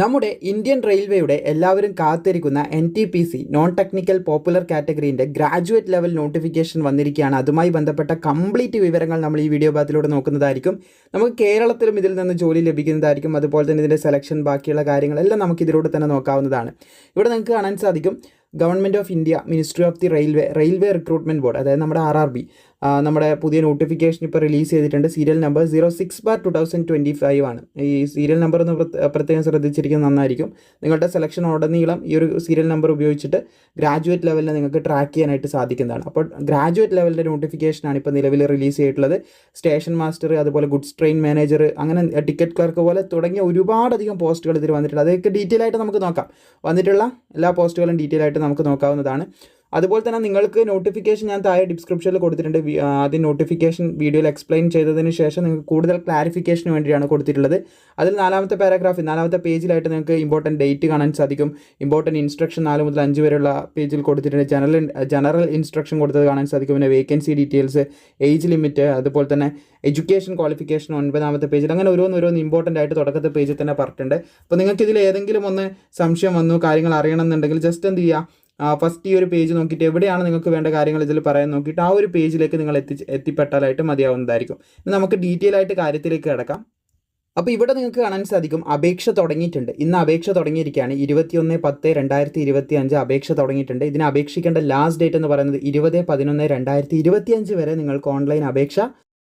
നമ്മുടെ ഇന്ത്യൻ റെയിൽവേയുടെ എല്ലാവരും കാത്തിരിക്കുന്ന N T P C non technical popular കാറ്റഗറിന്റെ graduate level notification വന്നിരിക്കുകയാണ്. അതുമായി ബന്ധപ്പെട്ട കംപ്ലീറ്റ് വിവരങ്ങൾ നമ്മൾ ഈ വീഡിയോ ഭാഗത്തിലൂടെ നോക്കുന്നതായിരിക്കും. നമുക്ക് കേരളത്തിലും ഇതിൽ നിന്ന് ജോലി ലഭിക്കുന്നതായിരിക്കും. അതുപോലെ തന്നെ ഇതിന്റെ സെലക്ഷൻ ബാക്കിയുള്ള കാര്യങ്ങളെല്ലാം നമുക്ക് ഇതിലൂടെ തന്നെ നോക്കാവുന്നതാണ്. ഇവിടെ നിങ്ങൾക്ക് കാണാൻ സാധിക്കും. Government of India ministry of the railway railway recruitment board അതായത് നമ്മുടെ ആർ ആർ ബി നമ്മുടെ പുതിയ നോട്ടിഫിക്കേഷൻ ഇപ്പോൾ റിലീസ് ചെയ്തിട്ടുണ്ട്. Serial number zero six bar two thousand twenty five ആണ്. ഈ സീരിയൽ നമ്പർ ഒന്ന് പ്രത്യേകം ശ്രദ്ധിച്ചിരിക്കുന്നത് നന്നായിരിക്കും. നിങ്ങളുടെ സെലക്ഷൻ ഉടനീളം ഈ ഒരു സീരിയൽ നമ്പർ ഉപയോഗിച്ചിട്ട് ഗ്രാജുവേറ്റ് ലെവലിൽ നിങ്ങൾക്ക് ട്രാക്ക് ചെയ്യാനായിട്ട് സാധിക്കുന്നതാണ്. അപ്പോൾ ഗ്രാജുവേറ്റ് ലെവലിന്റെ നോട്ടിഫിക്കേഷനാണ് ഇപ്പോൾ നിലവിൽ റിലീസ് ചെയ്തിട്ടുള്ളത്. സ്റ്റേഷൻ മാസ്റ്റർ അതുപോലെ ഗുഡ്സ് ട്രെയിൻ മാനേജർ അങ്ങനെ ടിക്കറ്റ് ക്ലർക്ക് പോലെ തുടങ്ങിയ ഒരുപാടധികം പോസ്റ്റുകൾ ഇതിൽ വന്നിട്ടുണ്ട്. അതൊക്കെ ഡീറ്റെയിൽ ആയിട്ട് നമുക്ക് നോക്കാം. വന്നിട്ടുള്ള എല്ലാ പോസ്റ്റുകളും ഡീറ്റെയിൽ ആയിട്ട് നമുക്ക് നോക്കാവുന്നതാണ്. അതുപോലെ തന്നെ നിങ്ങൾക്ക് നോട്ടിഫിക്കേഷൻ ഞാൻ താഴെ ഡിസ്ക്രിപ്ഷനിൽ കൊടുത്തിട്ടുണ്ട്. ആദ്യം നോട്ടിഫിക്കേഷൻ വീഡിയോയിൽ എക്സ്പ്ലെയിൻ ചെയ്തതിന് ശേഷം നിങ്ങൾക്ക് കൂടുതൽ ക്ലാരിഫിക്കേഷന് വേണ്ടിയാണ് കൊടുത്തിട്ടുള്ളത്. അതിൽ നാലാമത്തെ പാരഗ്രാഫ് നാലാമത്തെ പേജിലായിട്ട് നിങ്ങൾക്ക് ഇമ്പോർട്ടന്റ് ഡേറ്റ് കാണാൻ സാധിക്കും. ഇമ്പോർട്ടന്റ് ഇൻസ്ട്രക്ഷൻ നാല് മുതൽ അഞ്ച് വരെയുള്ള പേജിൽ കൊടുത്തിട്ടുണ്ട്. ജനറൽ ജനറൽ ഇൻസ്ട്രക്ഷൻ കൊടുത്തത് കാണാൻ സാധിക്കും. പിന്നെ വേക്കൻസി ഡീറ്റെയിൽസ് ഏജ് ലിമിറ്റ് അതുപോലെ തന്നെ എഡ്യൂക്കേഷൻ ക്വാളിഫിക്കേഷൻ ഒൻപതാമത്തെ പേജിൽ അങ്ങനെ ഓരോന്ന് ഓരോന്ന് ഇമ്പോർട്ടന്റ് ആയിട്ട് തുടക്കത്തെ പേജിൽ തന്നെ പറഞ്ഞിട്ടുണ്ട്. അപ്പോൾ നിങ്ങൾക്ക് ഇതിൽ ഏതെങ്കിലും ഒന്ന് സംശയം വന്നു കാര്യങ്ങൾ അറിയണമെന്നുണ്ടെങ്കിൽ ജസ്റ്റ് എന്ത് ചെയ്യുക ഫസ്റ്റ് ഈ ഒരു പേജ് നോക്കിയിട്ട് എവിടെയാണ് നിങ്ങൾക്ക് വേണ്ട കാര്യങ്ങൾ ഇതിൽ പറയാൻ നോക്കിയിട്ട് ആ ഒരു പേജിലേക്ക് നിങ്ങൾ എത്തി എത്തിപ്പെട്ടാലായിട്ട് മതിയാവുന്നതായിരിക്കും. നമുക്ക് ഡീറ്റെയിൽ ആയിട്ട് കാര്യത്തിലേക്ക് കിടക്കാം. അപ്പോൾ ഇവിടെ നിങ്ങൾക്ക് കാണാൻ സാധിക്കും അപേക്ഷ തുടങ്ങിയിട്ടുണ്ട്. ഇന്ന് അപേക്ഷ തുടങ്ങിയിരിക്കുകയാണ്. ഇരുപത്തിയൊന്ന് പത്ത് രണ്ടായിരത്തി ഇരുപത്തി അഞ്ച് അപേക്ഷ തുടങ്ങിയിട്ടുണ്ട്. ഇതിന് അപേക്ഷിക്കേണ്ട ലാസ്റ്റ് ഡേറ്റ് എന്ന് പറയുന്നത് ഇരുപത് പതിനൊന്ന് രണ്ടായിരത്തി ഇരുപത്തി അഞ്ച് വരെ നിങ്ങൾക്ക് ഓൺലൈൻ അപേക്ഷ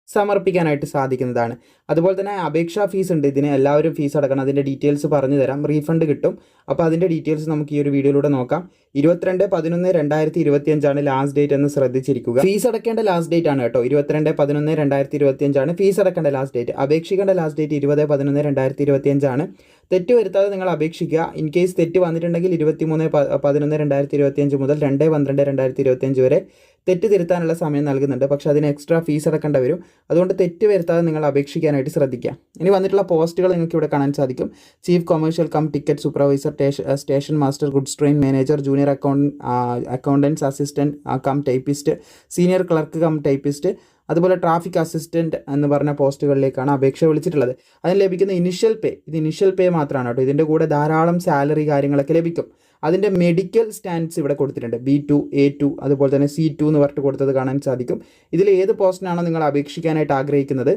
സമർപ്പിക്കാനായിട്ട് സാധിക്കുന്നതാണ്. അതുപോലെ തന്നെ അപേക്ഷാ ഫീസ് ഉണ്ട്. ഇതിന് എല്ലാവരും ഫീസ് അടക്കണം. അതിന്റെ ഡീറ്റെയിൽസ് പറഞ്ഞു തരാം റീഫണ്ട് കിട്ടും. അപ്പോൾ അതിന്റെ ഡീറ്റെയിൽസ് നമുക്ക് ഈ ഒരു വീഡിയോയിലൂടെ നോക്കാം. ഇരുപത്തിരണ്ട് പതിനൊന്ന് രണ്ടായിരത്തി ഇരുപത്തി അഞ്ചാണ് ലാസ്റ്റ് ഡേറ്റ് എന്ന് ശ്രദ്ധിച്ചിരിക്കുക. ഫീസ് അടക്കേണ്ട ലാസ്റ്റ് ഡേറ്റ് ആണ് കേട്ടോ. ഇരുപത്തിരണ്ട് പതിനൊന്ന് രണ്ടായിരത്തി ഇരുപത്തി അഞ്ചാണ് ഫീസ് അടക്കേണ്ട ലാസ്റ്റ് ഡേറ്റ് അപേക്ഷിക്കേണ്ട ലാസ്റ്റ് ഡേറ്റ് ഇരുപത് പതിനൊന്ന് രണ്ടായിരത്തി ഇരുപത്തി അഞ്ചാണ് തെറ്റ് വരുത്താതെ നിങ്ങൾ അപേക്ഷിക്കുക. ഇൻ കേസ് തെറ്റ് വന്നിട്ടുണ്ടെങ്കിൽ ഇരുപത്തി മൂന്ന് പതിനൊന്ന് രണ്ടായിരത്തി ഇരുപത്തി അഞ്ച് മുതൽ രണ്ട് പന്ത്രണ്ട് രണ്ടായിരത്തി ഇരുപത്തി അഞ്ച് വരെ തെറ്റ് തിരുത്താനുള്ള സമയം നൽകുന്നുണ്ട്. പക്ഷേ അതിന് എക്സ്ട്രാ ഫീസ് അടക്കേണ്ട വരും. അതുകൊണ്ട് തെറ്റ് വരുത്താതെ നിങ്ങൾ അപേക്ഷിക്കാനായിട്ട് ശ്രദ്ധിക്കുക. ഇനി വന്നിട്ടുള്ള പോസ്റ്റുകൾ നിങ്ങൾക്ക് ഇവിടെ കാണാൻ സാധിക്കും. Chief commercial cum ticket supervisor station master goods train manager junior account accountants assistant cum typist senior clerk cum typist അതുപോലെ ട്രാഫിക് അസിസ്റ്റന്റ് എന്ന് പറഞ്ഞ പോസ്റ്റുകളിലേക്കാണ് അപേക്ഷ വിളിച്ചിട്ടുള്ളത്. അതിന് ലഭിക്കുന്ന ഇനിഷ്യൽ പേ ഇത് ഇനിഷ്യൽ പേ മാത്രമാണ് കേട്ടോ. ഇതിന്റെ കൂടെ ധാരാളം സാലറി കാര്യങ്ങളൊക്കെ ലഭിക്കും. അതിന്റെ മെഡിക്കൽ സ്റ്റാൻഡ്സ് ഇവിടെ കൊടുത്തിട്ടുണ്ട്. ബി ടു എ ടു അതുപോലെ തന്നെ സി ടു എന്ന് പറഞ്ഞിട്ട് കൊടുത്തത് കാണാൻ സാധിക്കും. ഇതിൽ ഏത് പോസ്റ്റിനാണോ നിങ്ങൾ അപേക്ഷിക്കാനായിട്ട് ആഗ്രഹിക്കുന്നത്?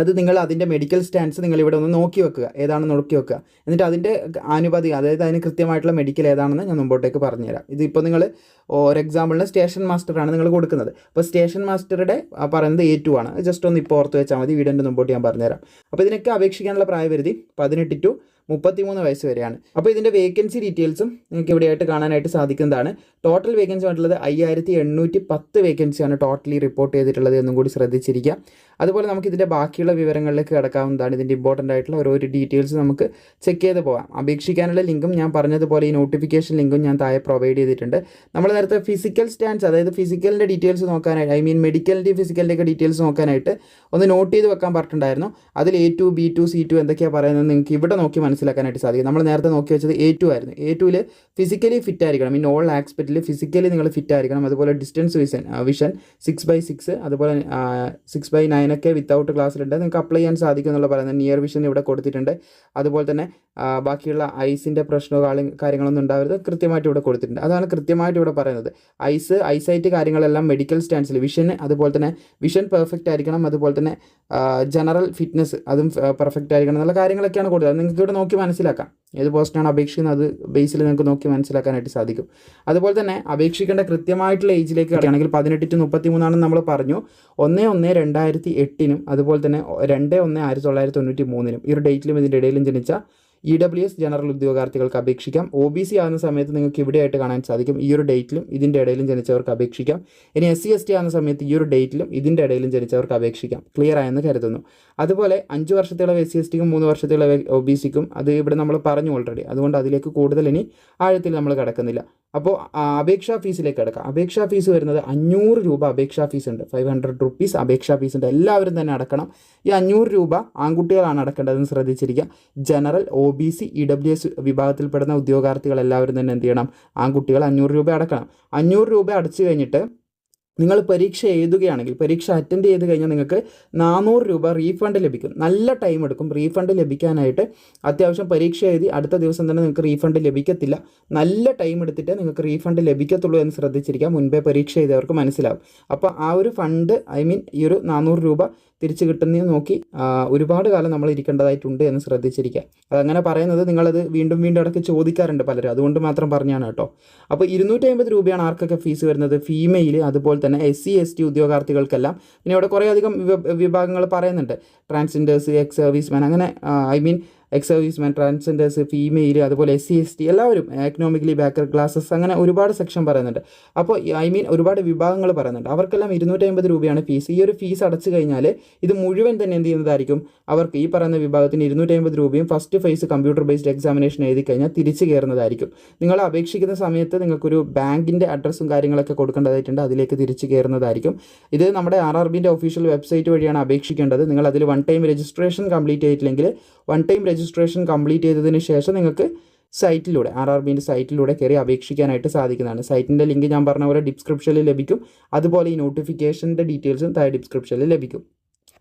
അത് നിങ്ങൾ അതിന്റെ മെഡിക്കൽ സ്റ്റാൻഡ്സ് നിങ്ങൾ ഇവിടെ ഒന്ന് നോക്കി വെക്കുക. ഏതാണെന്ന് നോക്കി വെക്കുക. എന്നിട്ട് അതിന്റെ ആനുപാതിക അതായത് അതിന് കൃത്യമായിട്ടുള്ള മെഡിക്കൽ ഏതാണെന്ന് ഞാൻ മുമ്പോട്ടേക്ക് പറഞ്ഞുതരാം. ഇതിപ്പോൾ നിങ്ങൾ ഒരു എക്സാമ്പിളിന് സ്റ്റേഷൻ മാസ്റ്ററാണ് നിങ്ങൾ കൊടുക്കുന്നത്. അപ്പോൾ സ്റ്റേഷൻ മാസ്റ്ററുടെ പറയുന്നത് എ ടു ആണ്. ജസ്റ്റ് ഒന്ന് ഇപ്പോൾ ഓർത്ത് വെച്ചാൽ മതി. വീടിന്റെ മുമ്പോട്ട് ഞാൻ പറഞ്ഞുതരാം. അപ്പോൾ ഇതിനൊക്കെ അപേക്ഷിക്കാനുള്ള പ്രായപരിധി പതിനെട്ട് ടു മുപ്പത്തിമൂന്ന് വയസ്സ് വരെയാണ്. അപ്പോൾ ഇതിന്റെ വേക്കൻസി ഡീറ്റെയിൽസും നിങ്ങൾക്ക് ഇവിടെയായിട്ട് കാണാനായിട്ട് സാധിക്കുന്നതാണ്. ടോട്ടൽ വേക്കൻസി ആയിട്ടുള്ളത് അയ്യായിരത്തി എണ്ണൂറ്റി പത്ത് വേക്കൻസിയാണ് ടോട്ടലി റിപ്പോർട്ട് ചെയ്തിട്ടുള്ളത് എന്നും കൂടി ശ്രദ്ധിച്ചിരിക്കുക. അതുപോലെ നമുക്ക് ഇതിന്റെ ബാക്കിയുള്ള വിവരങ്ങളിലേക്ക് കിടക്കാവുന്നതാണ്. ഇതിന്റെ ഇമ്പോർട്ടന്റ് ആയിട്ടുള്ള ഓരോ ഡീറ്റെയിൽസ് നമുക്ക് ചെക്ക് ചെയ്ത് പോകാം. അപേക്ഷിക്കാനുള്ള ലിങ്കും ഞാൻ പറഞ്ഞതുപോലെ ഈ നോട്ടിഫിക്കേഷൻ ലിങ്കും ഞാൻ താഴെ പ്രൊവൈഡ് ചെയ്തിട്ടുണ്ട്. നമ്മൾ നേരത്തെ ഫിസിക്കൽ സ്റ്റാൻസ് അതായത് ഫിസിക്കലിന്റെ ഡീറ്റെയിൽസ് നോക്കാനായിട്ട് ഐ മീൻ മെഡിക്കലിന്റെ ഫിസിക്കലിന്റെ ഒക്കെ ഡീറ്റെയിൽസ് നോക്കാനായിട്ട് ഒന്ന് നോട്ട് ചെയ്ത് വെക്കാൻ പറഞ്ഞിട്ടുണ്ടായിരുന്നു. അതിൽ A two B two C two എന്തൊക്കെയാണ് പറയുന്നത് നിങ്ങൾക്ക് ഇവിടെ നോക്കി മനസ്സിലാക്കാനായിട്ട് സാധിക്കും. നമ്മൾ നേരത്തെ നോക്കി വെച്ചത് എ ടു ആയിരുന്നു. എ ടുവിൽ ഫിസിക്കലി ഫിറ്റ് ആയിരിക്കണം. ഇൻ ഓൾ ആസ്പെക്റ്റിൽ ഫിസിക്കലി നിങ്ങൾ ഫിറ്റ് ആയിരിക്കണം. അതുപോലെ distance vision vision six by six അതുപോലെ സിക്സ് ബൈ നയൻ ഒക്കെ വിത്തൗട്ട് ക്ലാസ്സിലുണ്ട് നിങ്ങൾക്ക് അപ്ലൈ ചെയ്യാൻ സാധിക്കും എന്നുള്ള പറയുന്നത് നിയർ വിഷൻ ഇവിടെ കൊടുത്തിട്ടുണ്ട്. അതുപോലെ തന്നെ ബാക്കിയുള്ള ഐസിന്റെ പ്രശ്നമോ കാര്യങ്ങളൊന്നും ഉണ്ടാവരുത്. കൃത്യമായിട്ട് ഇവിടെ കൊടുത്തിട്ടുണ്ട്. അതാണ് കൃത്യമായിട്ട് ഇവിടെ പറയുന്നത്. ഐസ് ഐസൈറ്റ് കാര്യങ്ങളെല്ലാം മെഡിക്കൽ സ്റ്റാൻഡ്സിൽ വിഷൻ അതുപോലെ തന്നെ വിഷൻ പെർഫെക്റ്റ് ആയിരിക്കണം. അതുപോലെ തന്നെ ജനറൽ ഫിറ്റ്നസ് അതും പെർഫെക്റ്റ് ആയിരിക്കണം എന്നുള്ള കാര്യങ്ങളൊക്കെയാണ് കൊടുത്തത്. നിങ്ങൾക്ക് ഇവിടെ നോക്കി മനസ്സിലാക്കാം. ഏത് പോസ്റ്റിനാണ് അപേക്ഷിക്കുന്നത്? അത് ബേസിൽ നിങ്ങൾക്ക് നോക്കി മനസ്സിലാക്കാനായിട്ട് സാധിക്കും. അതുപോലെ തന്നെ അപേക്ഷിക്കേണ്ട കൃത്യമായിട്ടുള്ള ഏജിലേക്ക് ആണെങ്കിൽ പതിനെട്ട് ടു മുപ്പത്തി മൂന്നാണെന്ന് നമ്മൾ പറഞ്ഞു. ഒന്ന് ഒന്ന് രണ്ടായിരത്തി എട്ടിനും അതുപോലെ തന്നെ രണ്ട് ഒന്ന് ആയിരത്തി തൊള്ളായിരത്തി തൊണ്ണൂറ്റി മൂന്നിനും ഈ ഒരു ഡേറ്റിലും ഇതിന്റെ ഇടയിലും ജനിച്ച ഇ ഡബ്ല്യു എസ് ജനറൽ ഉദ്യോഗാർത്ഥികൾക്ക് അപേക്ഷിക്കാം. ഒ ബി സി ആകുന്ന സമയത്ത് നിങ്ങൾക്ക് ഇവിടെയായിട്ട് കാണാൻ സാധിക്കും. ഈ ഒരു ഡേറ്റിലും ഇതിന്റെ ഇടയിലും ജനിച്ചവർക്ക് അപേക്ഷിക്കാം. ഇനി എസ് സി എസ് ടി ആകുന്ന സമയത്ത് ഈ ഒരു ഡേറ്റിലും ഇതിന്റെ ഇടയിലും ജനിച്ചവർക്ക് അപേക്ഷിക്കാം. ക്ലിയർ ആയെന്ന് കരുതുന്നു. അതുപോലെ അഞ്ച് വർഷത്തിലുള്ള എസ് സി എസ് ടിക്കും മൂന്ന് വർഷത്തിലുള്ള ഒ ബി സിക്കും അത് ഇവിടെ നമ്മൾ പറഞ്ഞു ഓൾറെഡി അതുകൊണ്ട് അതിലേക്ക് കൂടുതൽ ഇനി ആഴത്തിൽ നമ്മൾ കിടക്കുന്നില്ല. അപ്പോൾ അപേക്ഷാ ഫീസിലേക്ക് കിടക്കാം. അപേക്ഷാ ഫീസ് വരുന്നത് അഞ്ഞൂറ് രൂപ അപേക്ഷാ ഫീസ് ഉണ്ട്. ഫൈവ് ഹൺഡ്രഡ് റുപ്പീസ് അപേക്ഷാ ഫീസ് ഉണ്ട്. എല്ലാവരും തന്നെ അടക്കണം. ഈ അഞ്ഞൂറ് രൂപ ആൺകുട്ടികളാണ് അടക്കേണ്ടതെന്ന് ശ്രദ്ധിച്ചിരിക്കുക. General O B C E W S വിഭാഗത്തിൽപ്പെടുന്ന ഉദ്യോഗാർത്ഥികൾ എല്ലാവരും തന്നെ എന്ത് ചെയ്യണം? ആൺകുട്ടികൾ അഞ്ഞൂറ് രൂപ അടക്കണം. അഞ്ഞൂറ് രൂപ അടച്ചു കഴിഞ്ഞിട്ട് നിങ്ങൾ പരീക്ഷ എഴുതുകയാണെങ്കിൽ പരീക്ഷ അറ്റൻഡ് ചെയ്ത് കഴിഞ്ഞാൽ നിങ്ങൾക്ക് നാനൂറ് രൂപ റീഫണ്ട് ലഭിക്കും. നല്ല ടൈം എടുക്കും. റീഫണ്ട് ലഭിക്കാനായിട്ട് അത്യാവശ്യം പരീക്ഷ എഴുതി അടുത്ത ദിവസം തന്നെ നിങ്ങൾക്ക് റീഫണ്ട് ലഭിക്കത്തില്ല. നല്ല ടൈം എടുത്തിട്ട് നിങ്ങൾക്ക് റീഫണ്ട് ലഭിക്കത്തുള്ളൂ എന്ന് ശ്രദ്ധിച്ചിരിക്കാം. മുൻപേ പരീക്ഷ എഴുതിയവർക്ക് മനസ്സിലാവും. അപ്പോൾ ആ ഒരു ഫണ്ട് ഐ മീൻ ഈ ഒരു നാനൂറ് രൂപ തിരിച്ചു കിട്ടുന്നതിന് നോക്കി ഒരുപാട് കാലം നമ്മൾ ഇരിക്കേണ്ടതായിട്ടുണ്ട് എന്ന് ശ്രദ്ധിച്ചിരിക്കുക അതങ്ങനെ പറയുന്നത് നിങ്ങളത് വീണ്ടും വീണ്ടും ഇടയ്ക്ക് ചോദിക്കാറുണ്ട് പലരും. അതുകൊണ്ട് മാത്രം പറഞ്ഞാണ് കേട്ടോ. അപ്പോൾ ഇരുന്നൂറ്റി അമ്പത് രൂപയാണ് ആർക്കൊക്കെ ഫീസ് വരുന്നത്? ഫീമെയിൽ അതുപോലെ തന്നെ എസ് സി എസ് ടി ഉദ്യോഗാർത്ഥികൾക്കെല്ലാം പിന്നെ ഇവിടെ കുറേ അധികം വിഭാഗങ്ങൾ പറയുന്നുണ്ട്. ട്രാൻസ്ജെൻഡേഴ്സ് എക്സ് സർവീസ്മാൻ അങ്ങനെ I mean ex serviceman transgenders female അതുപോലെ എസ് സി എസ് ടി എല്ലാവരും എക്കണോമിക്കലി ബാക്കർ ക്ലാസ്സസ് അങ്ങനെ ഒരുപാട് സെക്ഷൻ പറയുന്നുണ്ട്. അപ്പോൾ ഐ മീൻ ഒരുപാട് വിഭാഗങ്ങൾ പറയുന്നുണ്ട്. അവർക്കെല്ലാം ഇരുന്നൂറ്റമ്പത് രൂപയാണ് ഫീസ് ഈ ഒരു ഫീസ് അടച്ചു കഴിഞ്ഞാൽ ഇത് മുഴുവൻ തന്നെ എന്ത് ചെയ്യുന്നതായിരിക്കും? അവർക്ക് ഈ പറയുന്ന വിഭാഗത്തിന് ഇരുന്നൂറ്റമ്പത് രൂപയും first phase computer based examination എഴുതി കഴിഞ്ഞാൽ തിരിച്ചു കയറുന്നതായിരിക്കും. നിങ്ങൾ അപേക്ഷിക്കുന്ന സമയത്ത് നിങ്ങൾക്കൊരു ബാങ്കിന്റെ അഡ്രസ്സും കാര്യങ്ങളൊക്കെ കൊടുക്കേണ്ടതായിട്ടുണ്ട്. അതിലേക്ക് തിരിച്ചു കയറുന്നതായിരിക്കും. ഇത് നമ്മുടെ ആർ ആർ ബിന്റെ ഒഫീഷ്യൽ വെബ്സൈറ്റ് വഴിയാണ് അപേക്ഷിക്കേണ്ടത്. നിങ്ങൾ അതിൽ വൺ ടൈം രജിസ്ട്രേഷൻ കംപ്ലീറ്റ് ചെയ്തിട്ടില്ലെങ്കിൽ വൺ ടൈം രജിസ്ട്രേഷൻ കംപ്ലീറ്റ് ചെയ്തതിന് ശേഷം നിങ്ങൾക്ക് സൈറ്റിലൂടെ ആർ ആർ ബിന്റെ സൈറ്റിലൂടെ കയറി അപേക്ഷിക്കാനായിട്ട് സാധിക്കുന്നതാണ്. സൈറ്റിന്റെ ലിങ്ക് ഞാൻ പറഞ്ഞ പോലെ ഡിസ്ക്രിപ്ഷനിൽ ലഭിക്കും. അതുപോലെ ഈ നോട്ടിഫിക്കേഷന്റെ ഡീറ്റെയിൽസും താഴെ ഡിസ്ക്രിപ്ഷനിൽ ലഭിക്കും.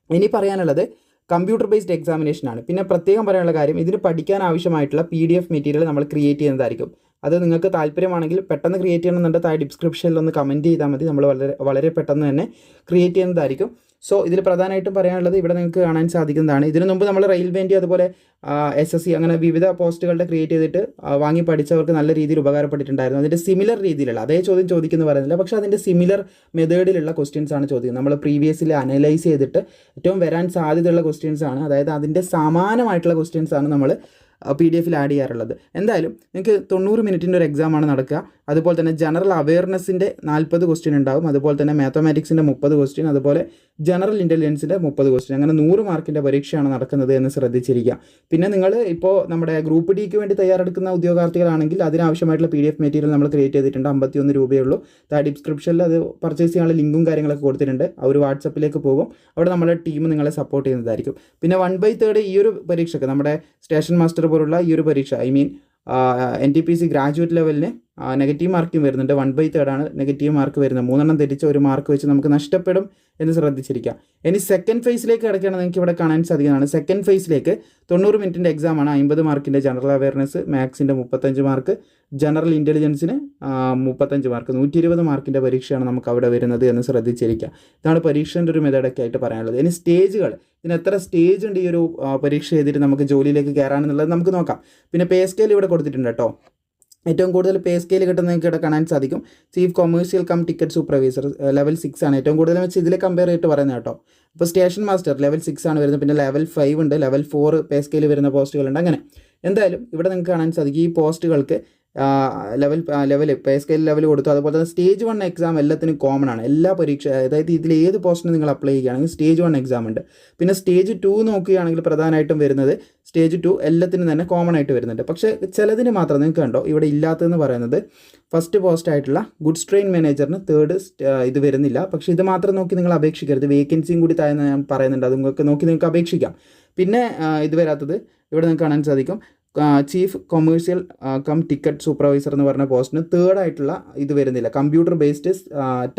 ഇനി പറയാനുള്ളത് കമ്പ്യൂട്ടർ ബേസ്ഡ് എക്സാമിനേഷൻ ആണ്. പിന്നെ പ്രത്യേകം പറയാനുള്ള കാര്യം ഇതിന് പഠിക്കാൻ ആവശ്യമായിട്ടുള്ള പി ഡി എഫ് മെറ്റീരിയൽ നമ്മൾ ക്രിയേറ്റ് ചെയ്യുന്നതായിരിക്കും. അത് നിങ്ങൾക്ക് താല്പര്യമാണെങ്കിൽ പെട്ടെന്ന് ക്രിയേറ്റ് ചെയ്യണമെന്നുണ്ടെങ്കിൽ താഴെ ഡിസ്ക്രിപ്ഷനിൽ ഒന്ന് കമന്റ് ചെയ്താൽ മതി. നമ്മൾ വളരെ വളരെ പെട്ടെന്ന് തന്നെ ക്രിയേറ്റ് ചെയ്യുന്നതായിരിക്കും. സോ ഇതിൽ പ്രധാനമായിട്ടും പറയാനുള്ളത് ഇവിടെ നിങ്ങൾക്ക് കാണാൻ സാധിക്കുന്നതാണ്. ഇതിനു മുമ്പ് നമ്മൾ റെയിൽവേന്റെ അതുപോലെ എസ് എസ് സി അങ്ങനെ വിവിധ പോസ്റ്റുകളുടെ ക്രിയേറ്റ് ചെയ്തിട്ട് വാങ്ങി പഠിച്ചവർക്ക് നല്ല രീതിയിൽ ഉപകാരപ്പെട്ടിട്ടുണ്ടായിരുന്നു. അതിന്റെ സിമിലർ രീതിയിലുള്ള അതേ ചോദ്യം ചോദിക്കുന്നു പറയുന്നില്ല. പക്ഷേ അതിന്റെ സിമിലർ മെത്തേഡിലുള്ള ക്വസ്റ്റ്യൻസ് ആണ് ചോദിക്കുന്നത് നമ്മൾ പ്രീവിയസിൽ അനലൈസ് ചെയ്തിട്ട് ഏറ്റവും വരാൻ സാധ്യതയുള്ള ക്വസ്റ്റ്യൻസ് ആണ്. അതായത് അതിന്റെ സമാനമായിട്ടുള്ള ക്വസ്റ്റ്യൻസ് ആണ് നമ്മൾ പി ഡി എഫിൽ ആഡ് ചെയ്യാറുള്ളത്. എന്തായാലും നിങ്ങൾക്ക് തൊണ്ണൂറ് മിനിറ്റിന്റെ ഒരു എക്സാമാണ് നടക്കുക. അതുപോലെ തന്നെ ജനറൽ അവയർനെസ്സിന്റെ നാൽപ്പത് ക്വസ്റ്റ്യൻ ഉണ്ടാവും. അതുപോലെ തന്നെ മാത്തമാറ്റിക്സിന്റെ മുപ്പത് ക്വസ്റ്റ്യൻ അതുപോലെ ജനറൽ ഇന്റലിജൻസിന്റെ മുപ്പത് ക്വസ്റ്റ്യൻ അങ്ങനെ നൂറ് മാർക്കിന്റെ പരീക്ഷയാണ് നടക്കുന്നത് എന്ന് ശ്രദ്ധിച്ചിരിക്കുക. പിന്നെ നിങ്ങൾ ഇപ്പോൾ നമ്മുടെ ഗ്രൂപ്പ് ഡിക്ക് വേണ്ടി തയ്യാറെടുക്കുന്ന ഉദ്യോഗാർത്ഥികളാണെങ്കിൽ അതിനാവശ്യമായിട്ടുള്ള പി ഡി എഫ് മെറ്റീരിയൽ നമ്മൾ ക്രിയേറ്റ് ചെയ്തിട്ടുണ്ട്. അമ്പത്തിയൊന്ന് രൂപയേ ഉള്ളൂ. ഡിസ്ക്രിപ്ഷനിൽ അത് പർച്ചേസ് ചെയ്യാനുള്ള ലിങ്കും കാര്യങ്ങളൊക്കെ കൊടുത്തിട്ടുണ്ട്. ആ ഒരു വാട്സപ്പിലേക്ക് പോകും. അവിടെ നമ്മുടെ ടീം നിങ്ങളെ സപ്പോർട്ട് ചെയ്യുന്നതായിരിക്കും. പിന്നെ വൺ ബൈ തേർഡ് ഈ ഒരു പരീക്ഷയ്ക്ക് നമ്മുടെ സ്റ്റേഷൻ മാസ്റ്റർ പോലുള്ള ഈ ഒരു പരീക്ഷ. I mean N T P C graduate ലെവലിന് negative മാർക്കും വരുന്നുണ്ട്. വൺ ബൈ തേർഡാണ് നെഗറ്റീവ് മാർക്ക് വരുന്നത്. മൂന്നെണ്ണം തെറ്റിച്ച ഒരു മാർക്ക് വെച്ച് നമുക്ക് നഷ്ടപ്പെടും. എന്ന് ശ്രദ്ധിച്ചിരിക്കുക. ഇനി സെക്കൻഡ് ഫേസിലേക്ക് കിടക്കുകയാണ് നിങ്ങൾക്ക് ഇവിടെ കാണാൻ സാധിക്കുന്നതാണ്. സെക്കൻഡ് ഫേസിലേക്ക് തൊണ്ണൂറ് മിനിറ്റിന്റെ എക്സാമാണ് അമ്പത് മാർക്കിന്റെ ജനറൽ അവയർനെസ് മാത്സിന്റെ മുപ്പത്തഞ്ച് മാർക്ക് ജനറൽ ഇന്റലിജൻസിന് മുപ്പത്തഞ്ച് മാർക്ക് നൂറ്റി ഇരുപത് മാർക്കിന്റെ പരീക്ഷയാണ് നമുക്ക് അവിടെ വരുന്നത് എന്ന് ശ്രദ്ധിച്ചിരിക്കുക. ഇതാണ് പരീക്ഷേന്റെ ഒരു മെത്തേഡൊക്കെ ആയിട്ട് പറയാനുള്ളത്. ഇനി സ്റ്റേജുകൾ ഇതിന് എത്ര സ്റ്റേജ് ഉണ്ട് ഈ ഒരു പരീക്ഷ ചെയ്തിട്ട് നമുക്ക് ജോലിയിലേക്ക് കയറാനെന്നുള്ളത് നമുക്ക് നോക്കാം. പിന്നെ പേ സ്കെയിൽ ഇവിടെ കൊടുത്തിട്ടുണ്ട് കേട്ടോ. ഏറ്റവും കൂടുതൽ പേ സ്കെയിൽ കിട്ടുന്ന നിങ്ങൾക്ക് ഇവിടെ കാണാൻ സാധിക്കും. Chief commercial cum ticket supervisor level six ആണ്. ഏറ്റവും കൂടുതൽ വെച്ച് ഇതിൽ കമ്പയർ ചെയ്തിട്ട് പറയുന്നത് കേട്ടോ. ഇപ്പോൾ സ്റ്റേഷൻ മാസ്റ്റർ ലെവൽ സിക്സ് ആണ് വരുന്നത്. പിന്നെ ലെവൽ ഫൈവ് ഉണ്ട്. ലെവൽ ഫോർ പേ സ്കെയിൽ വരുന്ന പോസ്റ്റുകളുണ്ട് അങ്ങനെ. എന്തായാലും ഇവിടെ നിങ്ങൾക്ക് കാണാൻ സാധിക്കും. ഈ പോസ്റ്റുകൾക്ക് level level pay scale level കൊടുത്തു. അതുപോലെ തന്നെ സ്റ്റേജ് വൺ എക്സാം എല്ലാത്തിനും കോമൺ ആണ്. എല്ലാ പരീക്ഷ അതായത് ഇതിൽ ഏത് പോസ്റ്റിന് നിങ്ങൾ അപ്ലൈ ചെയ്യുകയാണെങ്കിൽ സ്റ്റേജ് വൺ എക്സാം ഉണ്ട്. പിന്നെ സ്റ്റേജ് ടു നോക്കുകയാണെങ്കിൽ പ്രധാനമായിട്ടും വരുന്നത് സ്റ്റേജ് ടു എല്ലാത്തിനും തന്നെ കോമൺ ആയിട്ട് വരുന്നുണ്ട്. പക്ഷേ ചിലതിന് മാത്രം നിങ്ങൾക്ക് കണ്ടോ ഇവിടെ ഇല്ലാത്തതെന്ന് പറയുന്നത് ഫസ്റ്റ് പോസ്റ്റ് ആയിട്ടുള്ള ഗുഡ് സ്ട്രെയിൻ മാനേജറിന് തേർഡ് ഇത് വരുന്നില്ല. പക്ഷേ ഇത് മാത്രം നോക്കി നിങ്ങൾ അപേക്ഷിക്കരുത്. വേക്കൻസിയും കൂടി താഴെ ഞാൻ പറയുന്നുണ്ട്. അത് നോക്കി നിങ്ങൾക്ക് അപേക്ഷിക്കാം. പിന്നെ ഇത് വരാത്തത് ഇവിടെ നിങ്ങൾക്ക് കാണാൻ സാധിക്കും. Chief commercial cum ticket supervisor എന്ന് പറഞ്ഞ പോസ്റ്റിന് തേർഡ് ആയിട്ടുള്ള ഇത് വരുന്നില്ല. Computer based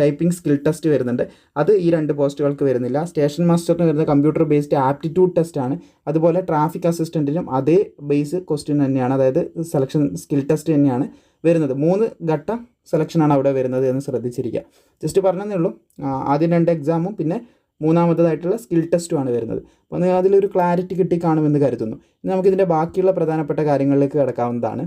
typing skill test വരുന്നുണ്ട്. അത് ഈ രണ്ട് പോസ്റ്റുകൾക്ക് വരുന്നില്ല. സ്റ്റേഷൻ മാസ്റ്ററിന് വരുന്ന കമ്പ്യൂട്ടർ ബേസ്ഡ് ആപ്റ്റിറ്റ്യൂഡ് ടെസ്റ്റ് ആണ്. അതുപോലെ ട്രാഫിക് അസിസ്റ്റന്റിനും അതേ ബേസ് ക്വസ്റ്റ്യൻ തന്നെയാണ്. അതായത് സെലക്ഷൻ സ്കിൽ ടെസ്റ്റ് തന്നെയാണ് വരുന്നത്. മൂന്ന് ഘട്ട സെലക്ഷനാണ് അവിടെ വരുന്നത് എന്ന് ശ്രദ്ധിച്ചിരിക്കുക. ജസ്റ്റ് പറഞ്ഞതേ ഉള്ളൂ. ആദ്യം രണ്ട് എക്സാമും പിന്നെ മൂന്നാമത്തതായിട്ടുള്ള സ്കിൽ ടെസ്റ്റുമാണ് വരുന്നത്. അപ്പോൾ അതിലൊരു ക്ലാരിറ്റി കിട്ടി കാണുമെന്ന് കരുതുന്നു. ഇനി നമുക്കിതിന്റെ ബാക്കിയുള്ള പ്രധാനപ്പെട്ട കാര്യങ്ങളിലേക്ക് കിടക്കാവുന്നതാണ്.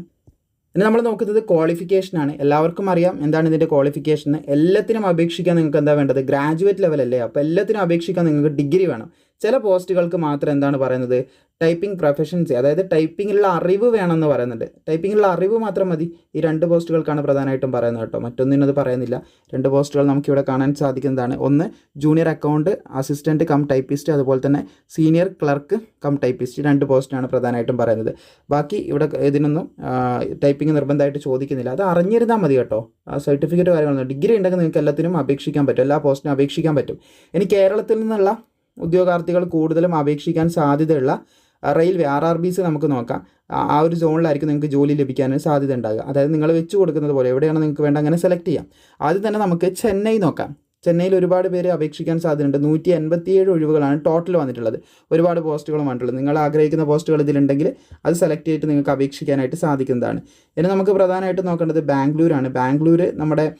ഇനി നമ്മൾ നോക്കുന്നത് ക്വാളിഫിക്കേഷനാണ് എല്ലാവർക്കും അറിയാം എന്താണ് ഇതിന്റെ ക്വാളിഫിക്കേഷൻ എല്ലാത്തിനും അപേക്ഷിക്കാൻ നിങ്ങൾക്ക് എന്താ വേണ്ടത്? ഗ്രാജുവേറ്റ് ലെവലല്ലേ അപ്പോൾ എല്ലാത്തിനും അപേക്ഷിക്കാൻ നിങ്ങൾക്ക് ഡിഗ്രി വേണം. ചില പോസ്റ്റുകൾക്ക് മാത്രം എന്താണ് പറയുന്നത്? ടൈപ്പിംഗ് പ്രൊഫഷൻസി അതായത് ടൈപ്പിങ്ങിലുള്ള അറിവ് വേണമെന്ന് പറയുന്നുണ്ട്. ടൈപ്പിങ്ങിലുള്ള അറിവ് മാത്രം മതി. ഈ രണ്ട് പോസ്റ്റുകൾക്കാണ് പ്രധാനമായിട്ടും പറയുന്നത് കേട്ടോ. മറ്റൊന്നിനും അത് പറയുന്നില്ല. രണ്ട് പോസ്റ്റുകൾ നമുക്കിവിടെ കാണാൻ സാധിക്കുന്നതാണ്. ഒന്ന് junior account assistant cum typist അതുപോലെ തന്നെ സീനിയർ ക്ലർക്ക് കം ടൈപ്പിസ്റ്റ് രണ്ട് പോസ്റ്റാണ് പ്രധാനമായിട്ടും പറയുന്നത്. ബാക്കി ഇവിടെ ഇതിനൊന്നും ടൈപ്പിംഗ് നിർബന്ധമായിട്ട് ചോദിക്കുന്നില്ല. അത് അറിഞ്ഞിരുന്നാൽ മതി കേട്ടോ. ആ സർട്ടിഫിക്കറ്റ് കാര്യങ്ങളൊന്നും. ഡിഗ്രി ഉണ്ടെങ്കിൽ നിങ്ങൾക്ക് എല്ലാത്തിനും അപേക്ഷിക്കാൻ പറ്റും. എല്ലാ പോസ്റ്റിനും അപേക്ഷിക്കാൻ പറ്റും. ഇനി കേരളത്തിൽ നിന്നുള്ള ഉദ്യോഗാർത്ഥികൾ കൂടുതലും അപേക്ഷിക്കാൻ സാധ്യതയുള്ള railway R R B C നമുക്ക് നോക്കാം. ആ- ഒരു സോണിലായിരിക്കും നിങ്ങൾക്ക് ജോലി ലഭിക്കാൻ സാധ്യത ഉണ്ടാകുക അതായത് നിങ്ങൾ വെച്ച് കൊടുക്കുന്നത് പോലെ എവിടെയാണ് നിങ്ങൾക്ക് വേണ്ട അങ്ങനെ സെലക്ട് ചെയ്യാം. ആദ്യം തന്നെ നമുക്ക് ചെന്നൈ നോക്കാം. ചെന്നൈയിൽ ഒരുപാട് പേര് അപേക്ഷിക്കാൻ സാധ്യതയുണ്ട്. നൂറ്റി എൺപത്തിയേഴ് ഒഴിവുകളാണ് ടോട്ടൽ വന്നിട്ടുള്ളത്. ഒരുപാട് പോസ്റ്റുകളും വന്നിട്ടുള്ളത്. നിങ്ങൾ ആഗ്രഹിക്കുന്ന പോസ്റ്റുകൾ ഇതിലുണ്ടെങ്കിൽ അത് സെലക്ട് ചെയ്തിട്ട് നിങ്ങൾക്ക് അപേക്ഷിക്കാനായിട്ട് സാധിക്കുന്നതാണ്. ഇനി നമുക്ക് പ്രധാനമായിട്ട് നോക്കേണ്ടത് ബാംഗ്ലൂരാണ്. ബാംഗ്ലൂർ നമ്മുടെ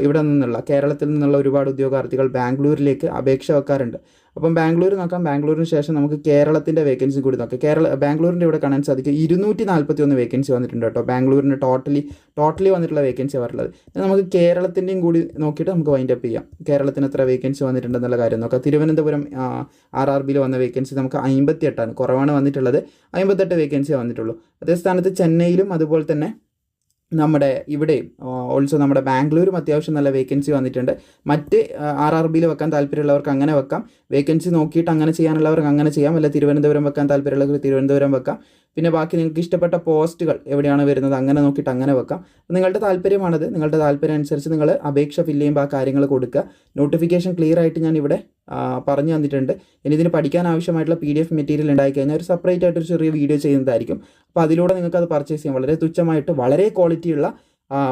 ഇവിടെ നിന്നുള്ള കേരളത്തിൽ നിന്നുള്ള ഒരുപാട് ഉദ്യോഗാർത്ഥികൾ ബാംഗ്ലൂരിലേക്ക് അപേക്ഷ വെക്കാറുണ്ട്. അപ്പം ബാംഗ്ലൂർ നോക്കാം. ബാംഗ്ലൂരിന് ശേഷം നമുക്ക് കേരളത്തിന്റെ വേക്കൻസി കൂടി നോക്കാം. കേരള ബാംഗ്ലൂരിന്റെ ഇവിടെ കാണാൻ സാധിക്കും. ഇരുന്നൂറ്റി നാൽപ്പത്തി ഒന്ന് വേക്കൻസി വന്നിട്ടുണ്ട് കേട്ടോ. ബാംഗ്ലൂരിന്റെ ടോട്ടലി ടോട്ടലി വന്നിട്ടുള്ള വേക്കൻസി ഇനി നമുക്ക് കേരളത്തിന്റെയും കൂടി നോക്കിയിട്ട് നമുക്ക് വൈൻഡ് അപ്പ് ചെയ്യാം. കേരളത്തിന് എത്ര വേക്കൻസി വന്നിട്ടുണ്ടെന്നുള്ള കാര്യം നോക്കാം. തിരുവനന്തപുരം ആർ ആർ ബിയിൽ വന്ന വേക്കൻസി നമുക്ക് അമ്പത്തി എട്ടാണ് കുറവാണ് വന്നിട്ടുള്ളത്. അമ്പത്തെട്ട് വേക്കൻസി വന്നിട്ടുള്ളൂ. അതേ സ്ഥാനത്ത് ചെന്നൈയിലും അതുപോലെ തന്നെ നമ്മുടെ ഇവിടെയും ഓൾസോ നമ്മുടെ ബാംഗ്ലൂരും അത്യാവശ്യം നല്ല വേക്കൻസി വന്നിട്ടുണ്ട്. മറ്റ് ആർ ആർ ബിയിൽ വെക്കാൻ താല്പര്യമുള്ളവർക്ക് അങ്ങനെ വെക്കാം. വേക്കൻസി നോക്കിയിട്ട് അങ്ങനെ ചെയ്യാനുള്ളവർക്ക് അങ്ങനെ ചെയ്യാം. അല്ല തിരുവനന്തപുരം വെക്കാൻ താല്പര്യമുള്ളവർക്ക് തിരുവനന്തപുരം വെക്കാം. പിന്നെ ബാക്കി നിങ്ങൾക്ക് ഇഷ്ടപ്പെട്ട പോസ്റ്റുകൾ എവിടെയാണ് വരുന്നത് അങ്ങനെ നോക്കിയിട്ട് അങ്ങനെ വെക്കാം. നിങ്ങളുടെ താല്പര്യമാണത്. നിങ്ങളുടെ താല്പര്യം അനുസരിച്ച് നിങ്ങൾ അപേക്ഷ ഫില്ല് ചെയ്യുമ്പോൾ ആ കാര്യങ്ങൾ കൊടുക്കുക. നോട്ടിഫിക്കേഷൻ ക്ലിയർ ആയിട്ട് ഞാൻ ഇവിടെ പറഞ്ഞു തന്നിട്ടുണ്ട്. ഇനി ഇതിന് പഠിക്കാൻ ആവശ്യമായിട്ടുള്ള പി ഡി എഫ് മെറ്റീരിയൽ ഉണ്ടായി കഴിഞ്ഞാൽ ഒരു സെപ്പറേറ്റ് ആയിട്ട് ഒരു ചെറിയ വീഡിയോ ചെയ്യുന്നതായിരിക്കും. അപ്പോൾ അതിലൂടെ നിങ്ങൾക്ക് അത് പർച്ചേസ് ചെയ്യാം. വളരെ തുച്ഛമായിട്ട് വളരെ ക്വാളിറ്റിയുള്ള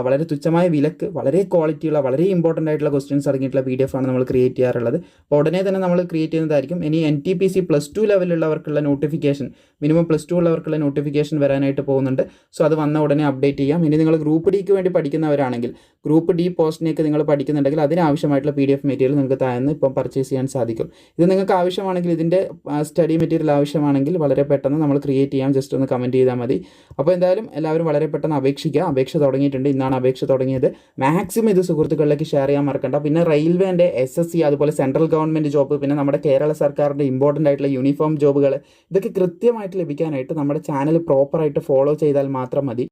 വളരെ തുച്ഛമായ വിലക്ക് വളരെ ക്വാളിറ്റിയുള്ള വളരെ ഇമ്പോർട്ടന്റ് ആയിട്ടുള്ള ക്വസ്റ്റ്യൻസ് അടങ്ങിയിട്ടുള്ള പി ഡി എഫ് ആണ് നമ്മൾ ക്രിയേറ്റ് ചെയ്യാറുള്ളത്. അപ്പോൾ ഉടനെ തന്നെ നമ്മൾ ക്രിയേറ്റ് ചെയ്യുന്നതായിരിക്കും. ഇനി N T P C plus two ലെവലുള്ളവർക്കുള്ള notification minimum plus two ഉള്ളവർക്കുള്ള നോട്ടിഫിക്കേഷൻ വരാനായിട്ട് പോകുന്നുണ്ട്. സോ അത് വന്ന ഉടനെ അപ്ഡേറ്റ് ചെയ്യാം. ഇനി നിങ്ങൾ ഗ്രൂപ്പ് ഡിക്ക് വേണ്ടി പഠിക്കുന്നവരാണെങ്കിൽ ഗ്രൂപ്പ് ഡി പോസ്റ്റിനേക്ക് നിങ്ങൾ പഠിക്കുന്നുണ്ടെങ്കിൽ അതിനാവശ്യമായിട്ടുള്ള പി ഡി എഫ് മെറ്റീരിയൽ നിങ്ങൾക്ക് താഴ്ന്ന് ഇപ്പം പർച്ചേസ് ചെയ്യാൻ സാധിക്കും. ഇത് നിങ്ങൾക്ക് ആവശ്യമാണെങ്കിൽ ഇതിന്റെ സ്റ്റഡി മെറ്റീരിയൽ ആവശ്യമാണെങ്കിൽ വളരെ പെട്ടെന്ന് നമ്മൾ ക്രിയേറ്റ് ചെയ്യാം. ജസ്റ്റ് ഒന്ന് കമന്റ് ചെയ്താൽ മതി. അപ്പോൾ എന്തായാലും എല്ലാവരും വളരെ പെട്ടെന്ന് അപേക്ഷിക്കുക. അപേക്ഷ തുടങ്ങിയിട്ടുണ്ട്. ഇന്നാണ് അപേക്ഷ തുടങ്ങിയത്. മാക്സിമം ഇത് സുഹൃത്തുക്കളിലേക്ക് ഷെയർ ചെയ്യാൻ മറക്കണ്ട. പിന്നെ റെയിൽവേന്റെ എസ് എസ് സി അതുപോലെ സെൻട്രൽ ഗവൺമെന്റ് ജോബ് പിന്നെ നമ്മുടെ കേരള സർക്കാരിന്റെ ഇമ്പോർട്ടന്റ് ആയിട്ടുള്ള യൂണിഫോം ജോബുകൾ ഇതൊക്കെ കൃത്യമായിട്ട് ലഭിക്കാനായിട്ട് നമ്മുടെ ചാനൽ പ്രോപ്പറായിട്ട് ഫോളോ ചെയ്താൽ മാത്രം മതി.